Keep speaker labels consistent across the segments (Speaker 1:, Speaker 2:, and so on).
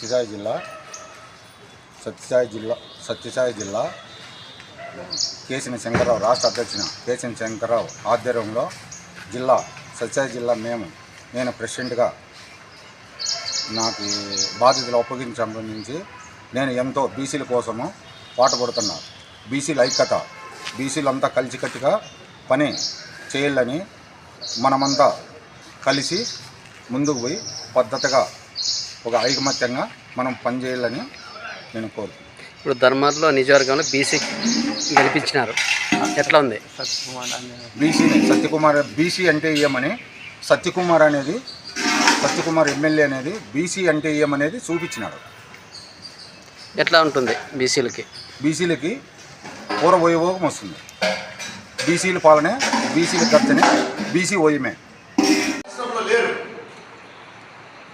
Speaker 1: సత్యసాయి జిల్లా సత్యసాయి జిల్లా సత్యసాయి జిల్లా కేసిన శంకర్రావు రాష్ట్ర అధ్యక్షున కేసిన శంకర్రావు ఆధ్వర్యంలో జిల్లా సత్యసాయి జిల్లా మేము నేను ప్రెసిడెంట్గా నాకు బాధ్యతలు అప్పగించడం సంబంధించి నేను ఎంతో బీసీల కోసము పాటుపడుతున్నా బీసీల ఐక్యత బీసీలంతా కలిసికట్టుగా పని చేయాలని మనమంతా కలిసి ముందుకు పోయి పద్ధతిగా ఒక ఐకమత్యంగా మనం పనిచేయాలని నేను కోరుతున్నాను
Speaker 2: ఇప్పుడు ధర్మార్లో నియోజకవర్గంలో బీసీ గెలిపించినారు. ఎట్లా ఉంది?
Speaker 1: బీసీని సత్యకుమార్ బీసీ అంటే ఏమని? సత్యకుమార్ అనేది సత్యకుమార్ ఎమ్మెల్యే అనేది బీసీ అంటే ఏమనేది చూపించినాడు.
Speaker 2: ఎట్లా ఉంటుంది బీసీలకి?
Speaker 1: బీసీలకి పూర్వ వైభోగం వస్తుంది. బీసీల పాలనే బీసీల ఖర్చునే బీసీ ఓయమే.
Speaker 3: లేరు.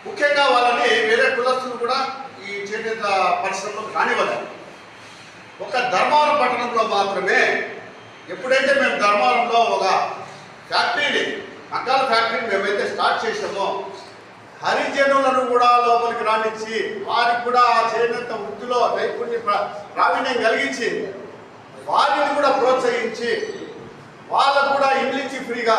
Speaker 3: ముఖ్యంగా వాళ్ళని కూడా ఈ చేనేత పరిశ్రమలో కానివ్వలేదు. ఒక ధర్మవరం పట్టణంలో మాత్రమే ఎప్పుడైతే మేము ధర్మవరంలో ఒక ఫ్యాక్టరీని మగ్గాల ఫ్యాక్టరీని మేమైతే స్టార్ట్ చేసామో హరిజనులను కూడా లోపలికి రాణించి వారికి కూడా ఆ చేనేత వృత్తిలో నైపుణ్య ప్రా- ప్రావీణ్యం కలిగించి వారిని కూడా ప్రోత్సహించి వాళ్ళకు కూడా ఇంగ్లీష్ ఫ్రీగా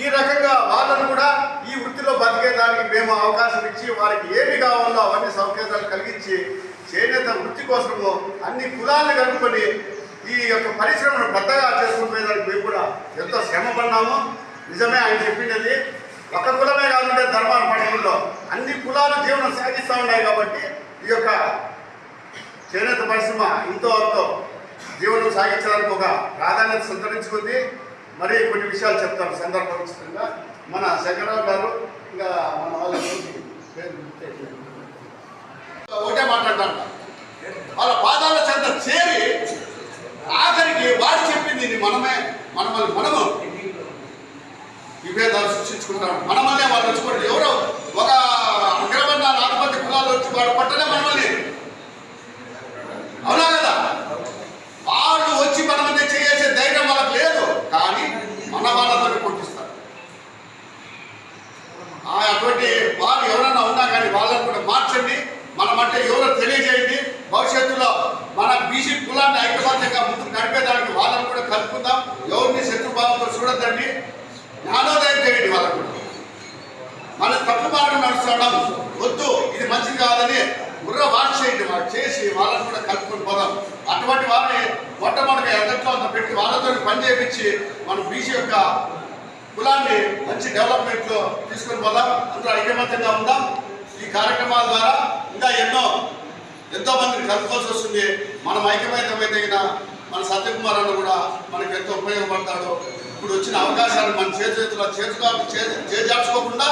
Speaker 3: ఈ రకంగా వాళ్ళను కూడా ఈ వృత్తిలో బతికేదానికి మేము అవకాశం ఇచ్చి వారికి ఏమి కావాలో అవన్నీ సౌకర్యాలు కలిగించి చేనేత వృత్తి కోసము అన్ని కులాలను కలుపుకొని ఈ యొక్క పరిశ్రమను పెద్దగా చేసుకునేదానికి మేము కూడా ఎంతో శ్రమ పడినాము నిజమే ఆయన చెప్పినది ఒక కులమే కాకుండా ధర్మాన పట్టణంలో అన్ని కులాలు జీవనం సాగిస్తూ ఉన్నాయి కాబట్టి ఈ యొక్క చేనేత పరిశ్రమ ఇంతో అంతో జీవనం సాగించడానికి ఒక ప్రాధాన్యత సంతరించుకుంది. మరి కొన్ని విషయాలు చెప్తాను సందర్భోచితంగా మన శంకరరావు గారు ఇంకా మన వాళ్ళ ఒకటే మాట్లాడతాను. వాళ్ళ పాదాల చెంత చేరి ఆఖరికి వాడు చెప్పింది మనమే మనమల్ని మనము. విభేదాలు సృష్టించుకుంటాం మనమల్లే వాళ్ళు వచ్చుకోండి ఎవరో ఒక అగ్రవర్ణ ఆధిపత్య కులాలు వచ్చి వాడు పట్టలే మనమల్ని అవునా కదా వాళ్ళు వచ్చి మన మధ్య చేసే ధైర్యం వాళ్ళకి లేదు కానీ మన వాళ్ళతో కొట్టిస్తారు ఆ అటువంటి వాళ్ళు ఎవరైనా ఉన్నా కానీ వాళ్ళని కూడా మార్చండి మనం అంటే ఎవరో తెలియజేయండి భవిష్యత్తులో మన బీసీ కులాన్ని ఐకమత్యంగా ముందుకు నడిపేదానికి వాళ్ళని కూడా కలుపుకుందాం. ఎవరిని శత్రుభావంతో చూడద్దండి. జ్ఞానోదయం చేయండి వాళ్ళకు. కూడా మన తప్పు మార్గం నడుస్తున్నాం. వద్దు ఇది మంచిది కాదని బుర్ర వాష్ చేయండి వాళ్ళు చేసి వాళ్ళని కూడా కలుపుకొని పోదాం. అటువంటి వారిని మొట్టమొదటిగా ఎదట్లో అంత పెట్టి వాళ్ళతో పని చేయించి మనం బీసీ యొక్క కులాన్ని మంచి డెవలప్మెంట్లో తీసుకొని పోదాం. అందరూ ఐకమత్యంగా ఉందాం. ఈ కార్యక్రమాల ద్వారా ఇంకా ఎన్నో ఎంతోమందిని కలుపుకోవాల్సి వస్తుంది. మనం ఐక్యమైతమైతే మన సత్యకుమార్ అన్న కూడా మనకు ఎంతో ఉపయోగపడతాడు. ఇప్పుడు వచ్చిన అవకాశాలు మన చేతుల చేతుగా చేజార్చుకోకుండా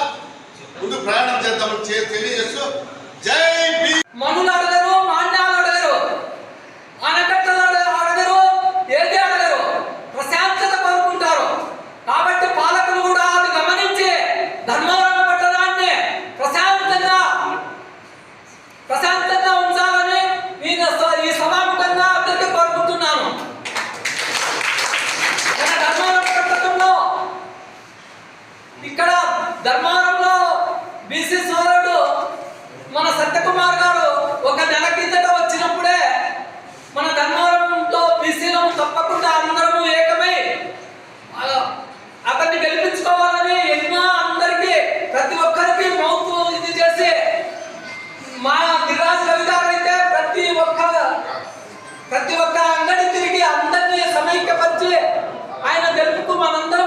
Speaker 3: ముందు ప్రయాణం చేద్దామని చే- తెలియజేస్తూ జై బీ
Speaker 4: మనులాడలను ధర్మారంలో బీసీ సోదరుడు మన సత్యకుమార్ గారు ఒక నెల కిందట వచ్చినప్పుడే మన ధర్మారంలో బీసీలో తప్పకుండా అందరము ఏకమై అతన్ని గెలిపించుకోవాలని ఎన్నో అందరికీ ప్రతి ఒక్కరికి మౌత్ ఇది చేసి మా గిరిరాజ్ రవి గారు అయితే ప్రతి ఒక్క ప్రతి ఒక్క అంగడి తిరిగి అందరినీ సమైక్యపరిచి ఆయన గెలుపుకు మనందరం